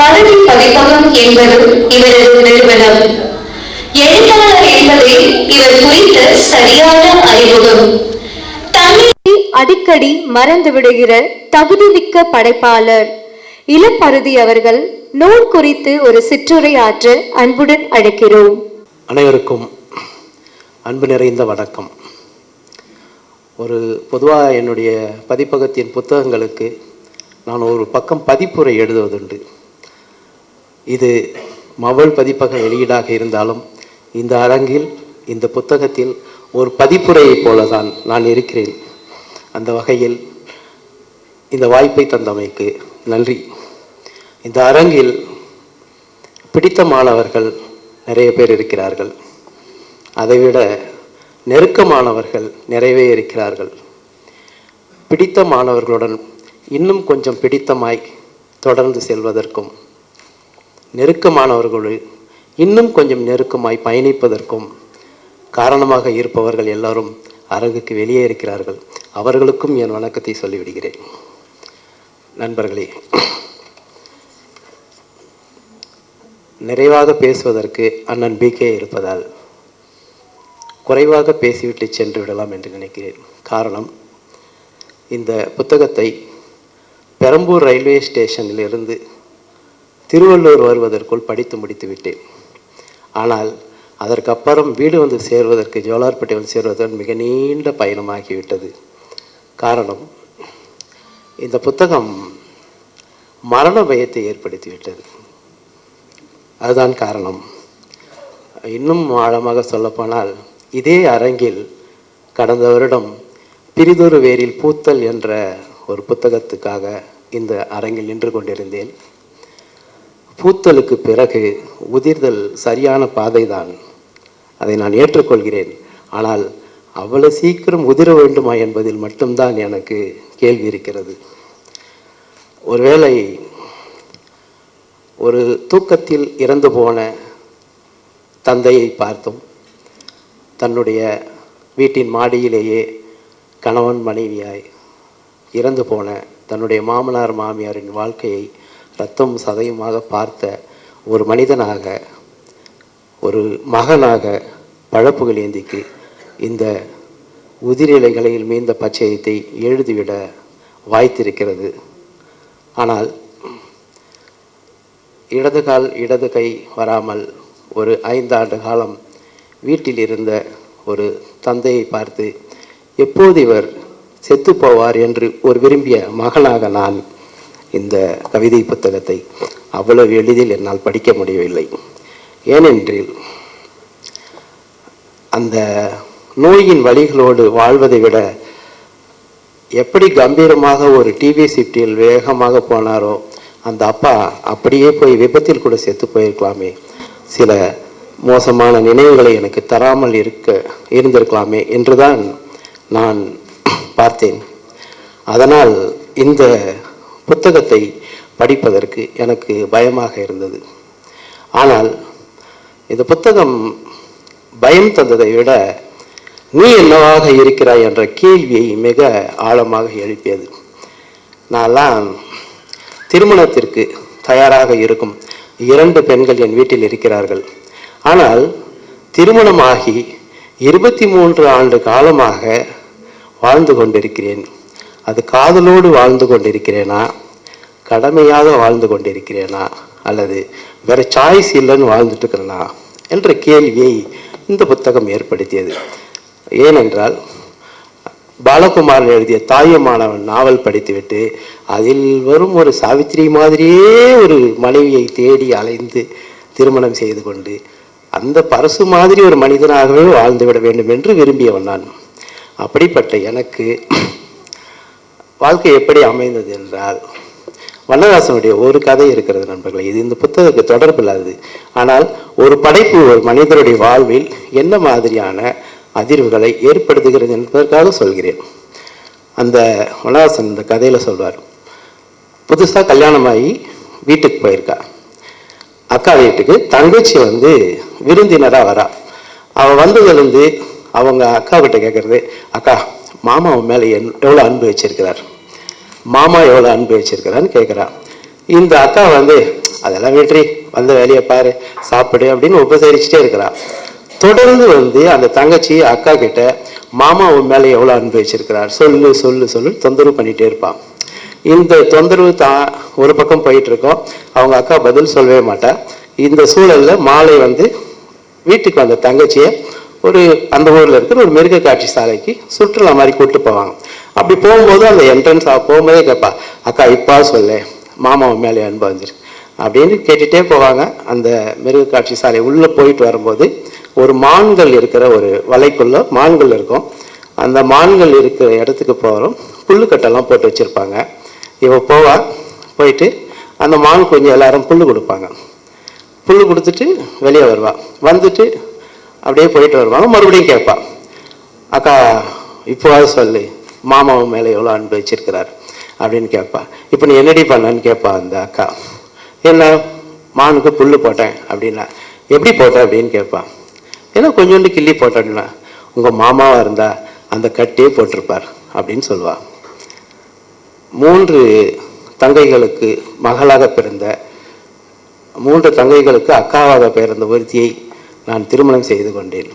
பதவி பதிப்பகம் என்பது இவரது நிறுவனம். எழுத்தாளர் என்பதே இவர் குறித்த சரியான அறிமுகம். தன்னை அடிக்கடி மறந்து விடுகிற தகுதிமிக்க படைப்பாளர். இளம்பருதி அவர்கள் நூல் குறித்து ஒரு சிற்றுரை ஆற்ற அன்புடன் அழைக்கிறோம். அனைவருக்கும் அன்பு நிறைந்த வணக்கம். ஒரு பொதுவாக என்னுடைய பதிப்பகத்தின் புத்தகங்களுக்கு நான் ஒரு பக்கம் பதிப்புரை எழுதுவதுண்டு. இது மவள் பதிப்பக வெளியீடாக இருந்தாலும் இந்த அரங்கில் இந்த புத்தகத்தில் ஒரு பதிப்புரையைப் போல தான் நான் இருக்கிறேன். அந்த வகையில் இந்த வாய்ப்பை தந்தமைக்கு நன்றி. இந்த அரங்கில் பிடித்த மாணவர்கள் நிறைய பேர் இருக்கிறார்கள். அதைவிட நெருக்கமானவர்கள் நிறையவே இருக்கிறார்கள். பிடித்த மாணவர்களுடன் இன்னும் கொஞ்சம் பிடித்தமாய் தொடர்ந்து செல்வதற்கும் நெருக்கமானவர்களுள் இன்னும் கொஞ்சம் நெருக்கமாய் பயணிப்பதற்கும் காரணமாக இருப்பவர்கள் எல்லாரும் அரங்குக்கு வெளியே இருக்கிறார்கள். அவர்களுக்கும் என் வணக்கத்தை சொல்லிவிடுகிறேன். நண்பர்களே நிறைவாக பேசுவதற்கு அண்ணன் பிகே இருப்பதால் குறைவாக பேசிவிட்டு சென்று விடலாம் என்று நினைக்கிறேன். காரணம் இந்த புத்தகத்தை பெரம்பூர் ரயில்வே ஸ்டேஷனிலிருந்து திருவள்ளூர் வருவதற்குள் படித்து முடித்து விட்டேன். ஆனால் அதற்கப்புறம் வீடு வந்து சேர்வதற்கு ஜோலார்பேட்டை வந்து சேர்வதற்கு மிக நீண்ட பயணமாகிவிட்டது. காரணம் இந்த புத்தகம் மரண பயத்தை ஏற்படுத்திவிட்டது. அதுதான் காரணம். இன்னும் ஆழமாக சொல்லப்போனால் இதே அரங்கில் கடந்த வருடம் பிரிதொரு வேரில் பூத்தல் என்ற ஒரு புத்தகத்துக்காக இந்த அரங்கில் நின்று கொண்டிருந்தேன். பூத்தலுக்கு பிறகு உதிர்தல் சரியான பாதைதான். அதை நான் ஏற்றுக்கொள்கிறேன். ஆனால் அவ்வளோ சீக்கிரம் உதிர வேண்டுமா என்பதில் மட்டும்தான் எனக்கு கேள்வி இருக்கிறது. ஒருவேளை ஒரு தூக்கத்தில் இறந்து போன தந்தையை பார்த்தோம். தன்னுடைய வீட்டின் மாடியிலேயே கணவன் மனைவியாய் இறந்து போன தன்னுடைய மாமனார் மாமியாரின் வாழ்க்கையை ரத்தம் சதையுமாக பார்த்த ஒரு மனிதனாக ஒரு மகனாக பழப்புகளேந்திக்கு இந்த உதிரிலைகளில் மீந்த பச்சையத்தை எழுதிவிட வாய்த்திருக்கிறது. ஆனால் இடது கால் இடது கை வராமல் ஒரு ஐந்தாண்டு காலம் வீட்டில் இருந்த ஒரு தந்தையை பார்த்து எப்போது இவர் செத்து போவார்? என்று ஒரு விரும்பிய மகனாக நான் இந்த கவிதை புத்தகத்தை அவ்வளவு எளிதில் என்னால் படிக்க முடியவில்லை. ஏனென்றில் அந்த நோயின் வழிகளோடு வாழ்வதை விட எப்படி கம்பீரமாக ஒரு டிவி சிட்டியில் வேகமாக போனாரோ அந்த அப்பா அப்படியே போய் விபத்தில் கூட செத்து போயிருக்கலாமே. சில மோசமான நினைவுகளை எனக்கு தராமல் இருக்க இருந்திருக்கலாமே என்றுதான் நான் பார்த்தேன். அதனால் இந்த புத்தகத்தை படிப்பதற்கு எனக்கு பயமாக இருந்தது. ஆனால் இந்த புத்தகம் பயம் தந்ததை விட நீ என்னவாக இருக்கிறாய் என்ற கேள்வியை மிக ஆழமாக எழுப்பியது. நான்லாம் திருமணத்திற்கு தயாராக இருக்கும் இரண்டு பெண்கள் என் வீட்டில் இருக்கிறார்கள். ஆனால் திருமணமாகி இருபத்தி மூன்று ஆண்டு காலமாக வாழ்ந்து கொண்டிருக்கிறேன். அது காதலோடு வாழ்ந்து கொண்டிருக்கிறேனா? கடமையாக வாழ்ந்து கொண்டிருக்கிறேனா? அல்லது வேற சாய்ஸ் இல்லைன்னு வாழ்ந்துட்டுருக்கிறேனா என்ற கேள்வியை இந்த புத்தகம் ஏற்படுத்தியது. ஏனென்றால் பாலகுமாரன் எழுதிய தாயமானவன் நாவல் படித்துவிட்டு அதில் வரும் ஒரு சாவித்திரி மாதிரியே ஒரு மனைவியை தேடி அலைந்து திருமணம் செய்து கொண்டு அந்த பரசு மாதிரி ஒரு மனிதனாகவே வாழ்ந்துவிட வேண்டும் என்று விரும்பியவன் நான். அப்படிப்பட்ட எனக்கு வாழ்க்கை எப்படி அமைந்தது என்றால் வண்ணதாசனுடைய ஒரு கதை இருக்கிறது நண்பர்களே. இது இந்த புத்தகத்துக்கு தொடர்பு இல்லாதது. ஆனால் ஒரு படைப்பு ஒரு மனிதருடைய வாழ்வில் என்ன மாதிரியான அதிர்வுகளை ஏற்படுத்துகிறது என்பதற்காக சொல்கிறேன். அந்த வண்ணதாசன் இந்த கதையில் சொல்வார். புதுசாக கல்யாணமாகி வீட்டுக்கு போயிருக்கா அக்கா வீட்டுக்கு தங்கச்சி வந்து விருந்தினராக வரா. அவள் வந்ததுலேருந்து அவங்க அக்கா கிட்ட கேட்குறது அக்கா மாமா மேலே என் எவ்வளோ அன்பு வச்சிருக்கிறார்? மாமா எவ்வளோ அன்பு வச்சிருக்கிறான்னு கேட்குறா இந்த அக்கா வந்து அதெல்லாம் வெற்றி வந்த வேலையை பாரு சாப்பிடு அப்படின்னு உபசரிச்சுட்டே இருக்கிறா. தொடர்ந்து வந்து அந்த தங்கச்சி அக்கா கிட்ட மாமா உன் மேலே எவ்வளோ அன்பு வச்சிருக்கிறார்? சொல்லு சொல்லு சொல்லு தொந்தரவு பண்ணிகிட்டே இருப்பான் இந்த தொந்தரவு தான் ஒரு பக்கம் போயிட்டுருக்கோம் அவங்க அக்கா பதில் சொல்லவே மாட்டா. இந்த சூழலில் மாலை வந்து வீட்டுக்கு வந்த தங்கச்சியை ஒரு அந்த ஊரில் இருக்கிற ஒரு மிருக காட்சி சாலைக்கு சுற்றுலா மாதிரி கூட்டு போவாங்க. அப்படி போகும்போது அந்த என்ட்ரன்ஸ் போகும்போதே கேட்பா அக்கா இப்பா சொல்லு மாமாவை மேலே அன்பு வந்துருக்கு. அப்படின்னு கேட்டுகிட்டே போவாங்க. அந்த மிருக காட்சி சாலை உள்ளே போயிட்டு வரும்போது ஒரு மான்கள் இருக்கிற ஒரு வலைக்குள்ளே மான்கள் இருக்கும். அந்த மான்கள் இருக்கிற இடத்துக்கு போகிறோம் புல்லுக்கட்டெல்லாம் போட்டு வச்சுருப்பாங்க. இவள் போவா போயிட்டு அந்த மான் கொஞ்சம் எல்லாரும் புல் கொடுப்பாங்க. புல் கொடுத்துட்டு வெளியே வருவாள் வந்துட்டு அப்படியே போயிட்டு வருவாங்க. மறுபடியும் கேட்பா அக்கா இப்போவாது சொல்லு மாமாவும் மேலே எவ்வளோ அன்பு வச்சிருக்கிறார்? அப்படின்னு கேட்பா. இப்போ நீ என்னடி பண்ணன்னு கேட்பா அந்த அக்கா. என்ன மானுக்கு புல் போட்டேன் அப்படின்னா. எப்படி போட்டேன் அப்படின்னு கேட்பா. ஏன்னா கொஞ்சோண்டு கிள்ளி போட்டேன்னா உங்கள் மாமாவாக இருந்தால் அந்த கட்டியே போட்டிருப்பார் அப்படின்னு சொல்லுவாள் மூன்று தங்கைகளுக்கு மகளாக பிறந்த மூன்று தங்கைகளுக்கு அக்காவாக பிறந்த ஒருத்தியை நான் திருமணம் செய்து கொண்டேன்.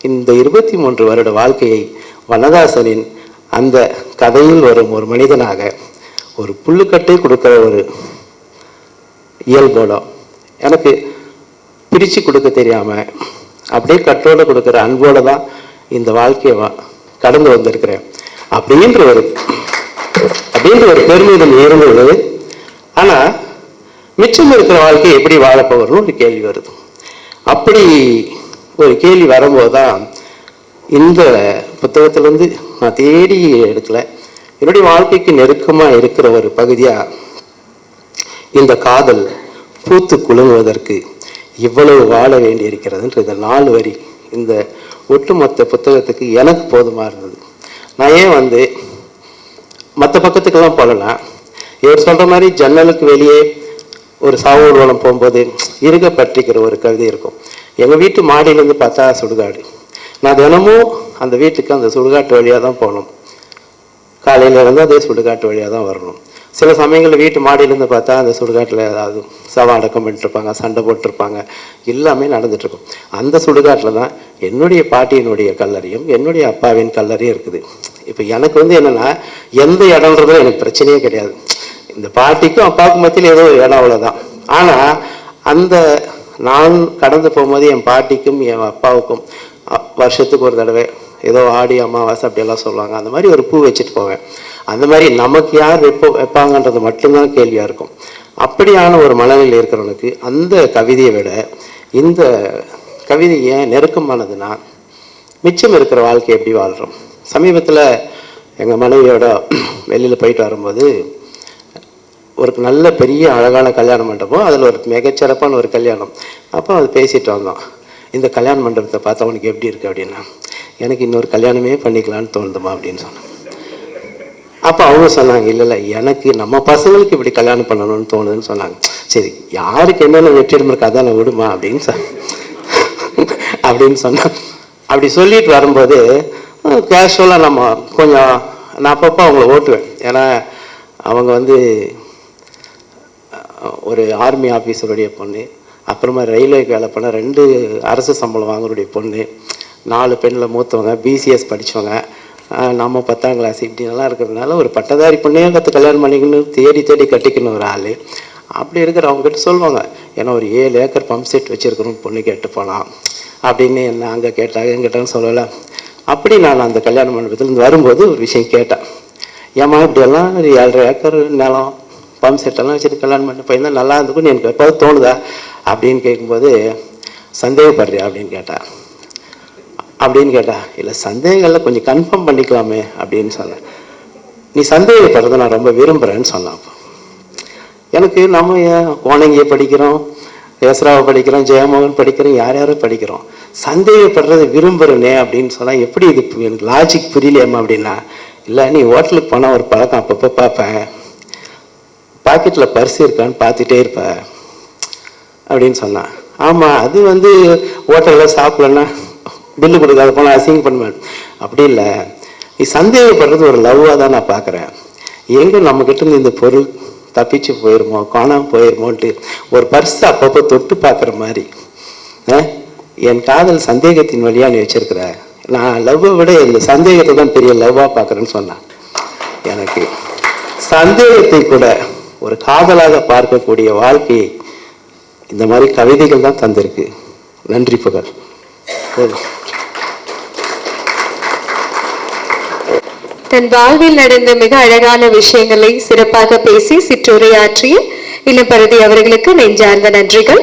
இந்த இருபத்தி மூன்று வருட வாழ்க்கையை வனதாசனின் அந்த கதையில் வரும் ஒரு மனிதனாக ஒரு புல்லுக்கட்டை கொடுக்குற ஒரு இயல்போட எனக்கு பிரித்து கொடுக்க தெரியாமல் அப்படியே கட்டோட கொடுக்குற அன்போடு தான் இந்த வாழ்க்கையை வா- கடந்து வந்திருக்கிறேன். அப்படின்ற ஒரு அப்படின்ற ஒரு பெருமிதம் இருந்தது. ஆனால் மிச்சம் இருக்கிற வாழ்க்கை எப்படி வாழப்போகிறோம்னு ஒரு கேள்வி வருது. அப்படி ஒரு கேள்வி வரும்போது தான் இந்த புத்தகத்திலேருந்து நான் தேடி எடுக்கல. என்னுடைய வாழ்க்கைக்கு நெருக்கமாக இருக்கிற ஒரு பகுதியாக இந்த காதல் பூத்து குலுங்குவதற்கு இவ்வளவு வாழ வேண்டியிருக்கிறதுன்ற இந்த நாலு வரி. இந்த ஒட்டுமொத்த புத்தகத்துக்கு எனக்கு போதுமாக இருந்தது. நான் ஏன் வந்து மற்ற பக்கத்துக்கெல்லாம் போகலாம் இவர் சொல்கிற மாதிரி ஜன்னலுக்கு வெளியே ஒரு சாவு ஊர்வலம் போகும்போது இருக பற்றிக்கிற ஒரு கவிதை இருக்கும். எங்கள் வீட்டு மாடியிலேருந்து பார்த்தா சுடுகாடு. நான் தினமும் அந்த வீட்டுக்கு அந்த சுடுகாட்டு வழியாக தான் போகணும். காலையில் இருந்து அதே சுடுகாட்டு வழியாக தான் வரணும். சில சமயங்களில் வீட்டு மாடியிலேருந்து பார்த்தா அந்த சுடுகாட்டில் ஏதாவது சவம் அடக்கம் பண்ணிட்டுருப்பாங்க சண்டை போட்டிருப்பாங்க. எல்லாமே நடந்துட்டுருக்கும். அந்த சுடுகாட்டில் தான் என்னுடைய பாட்டியினுடைய கல்லறையும் என்னுடைய அப்பாவின் கல்லறையும் இருக்குது. இப்போ எனக்கு வந்து என்னென்னா எந்த இடம்ன்றதும் எனக்கு பிரச்சனையே கிடையாது. இந்த பாட்டிக்கும் அப்பாவுக்கும் மத்தியில் ஏதோ ஒரு இடம் அவ்வளோதான் ஆனால் அந்த நான் கடந்து போகும்போது என் பாட்டிக்கும் என் அப்பாவுக்கும் வருஷத்துக்கு ஒரு தடவை ஏதோ ஆடி அமாவாசை அப்படியெல்லாம் சொல்லுவாங்க. அந்த மாதிரி ஒரு பூ வச்சுட்டு போவேன். அந்த மாதிரி நமக்கு யார் வைப்போ வைப்பாங்கன்றது மட்டும்தான் கேள்வியாக இருக்கும். அப்படியான ஒரு மனநிலை இருக்கிறவனுக்கு அந்த கவிதையை விட இந்த கவிதை ஏன் நெருக்கமானதுன்னா மிச்சம் இருக்கிற வாழ்க்கை எப்படி வாழ்கிறோம் சமீபத்தில் எங்கள் மனைவியோட வெளியில் போயிட்டு வரும்போது ஒரு நல்ல பெரிய அழகான கல்யாண மண்டபம் அதில் ஒரு மிகச்சிறப்பான ஒரு கல்யாணம். அப்போ அது பேசிட்டு வந்தோம். இந்த கல்யாண மண்டபத்தை பார்த்தா உனக்கு எப்படி இருக்கு அப்படின்னா எனக்கு இன்னொரு கல்யாணமே பண்ணிக்கலான்னு தோணுதுமா அப்படின்னு சொன்னேன். அப்போ அவங்க சொன்னாங்க இல்லை இல்லை எனக்கு நம்ம பசங்களுக்கு இப்படி கல்யாணம் பண்ணணும்னு தோணுதுன்னு சொன்னாங்க. சரி யாருக்கு என்னென்ன வெற்றிடம் இருக்கு அதான் விடுமா அப்படின்னு சொ அப்படின்னு சொன்னான். அப்படி சொல்லிட்டு வரும்போது கேஷுவலாக நம்ம கொஞ்சம் நான் அப்பப்போ அவங்கள ஓட்டுவேன். ஏன்னா அவங்க வந்து ஒரு ஆர்மி ஆஃபீஸருடைய பொண்ணு அப்புறமா ரயில்வேக்கு வேலை பண்ண ரெண்டு அரசு சம்பளம் வாங்குறடைய பொண்ணு நாலு பெண்ணில் மூத்தவங்க பிசிஎஸ் படித்தவங்க நம்ம பத்தாம் கிளாஸ் இப்படிலாம் இருக்கிறதுனால ஒரு பட்டதாரி பொண்ணையும் கற்று கல்யாணம் பண்ணிக்கணும் தேடி தேடி கட்டிக்கணும் ஒரு ஆள். அப்படி இருக்கிற அவங்ககிட்ட சொல்லுவாங்க ஏன்னா ஒரு ஏழு ஏக்கர் பம்ப் செட் வச்சுருக்கிறோம் பொண்ணு கேட்டு போகலாம் அப்படின்னு என்ன அங்கே கேட்டாங்க எங்கிட்டன்னு சொல்லலை. அப்படி நான் அந்த கல்யாண மண்டபத்துலேருந்து வரும்போது ஒரு விஷயம் கேட்டேன். ஏம்மா இப்படியெல்லாம் ஒரு ஏழரை ஏக்கர் நிலம் பம்ப் செட்டெல்லாம் வச்சுட்டு கல்யாணம் பண்ணி பையன் நல்லா இருந்துக்குன்னு எனக்கு எப்போது தோணுதா அப்படின்னு கேட்கும்போது சந்தேகப்படுறியா? அப்படின்னு கேட்டா. அப்படின்னு கேட்டா இல்லை சந்தேகங்களில் கொஞ்சம் கன்ஃபார்ம் பண்ணிக்கலாமே அப்படின்னு சொன்னேன். நீ சந்தேகப்படுறத நான் ரொம்ப விரும்புகிறேன்னு சொன்னான் அப்போ. எனக்கு நம்ம ஏன் கோணங்கியை படிக்கிறோம் யசராவை படிக்கிறோம் ஜெயமோகன் படிக்கிறோம் யார் யாரோ படிக்கிறோம். சந்தேகப்படுறத விரும்புகிறனே அப்படின்னு சொன்னால் எப்படி இது எனக்கு லாஜிக் புரியலையம்மா அப்படின்னா இல்லை நீ ஹோட்டலுக்கு போனால் ஒரு பழக்கம் அப்பப்போ பார்ப்பேன். பாக்கெட்டில் பர்ஸ் இருக்கான்னு பார்த்துட்டே இருப்ப அப்படின்னு சொன்னான் ஆமாம் அது வந்து ஹோட்டலில் சாப்பிடலன்னா பில்லு கொடுக்காத போனால் அசிங்கம் பண்ணுவேன் அப்படி இல்லை. நீ சந்தேகப்படுறது ஒரு லவ்வாக தான் நான் பார்க்குறேன் எங்கே நம்மக்கிட்ட இருந்து இந்த பொருள் தப்பிச்சு போயிருமோ காணாமல் போயிருமோன்ட்டு ஒரு பர்ஸ் அப்பப்போ தொட்டு பார்க்குற மாதிரி. என் காதல் சந்தேகத்தின் வழியாக நீ வச்சுருக்கிற. நான் லவ்வை விட இந்த சந்தேகத்தை தான் பெரிய லவ்வாக பார்க்குறேன்னு சொன்னான். எனக்கு சந்தேகத்தை கூட ஒரு காதலாக பார்க்கக்கூடிய வாழ்க்கையை இந்த மாதிரி கவிதைகள் தான் தந்திருக்கு. நன்றி புகழ். தன் வாழ்வில் நடந்த மிக அழகான விஷயங்களை சிறப்பாக பேசி சிற்றுரையாற்றிய இளம்பரதி அவர்களுக்கு நெஞ்சார்ந்த நன்றிகள்.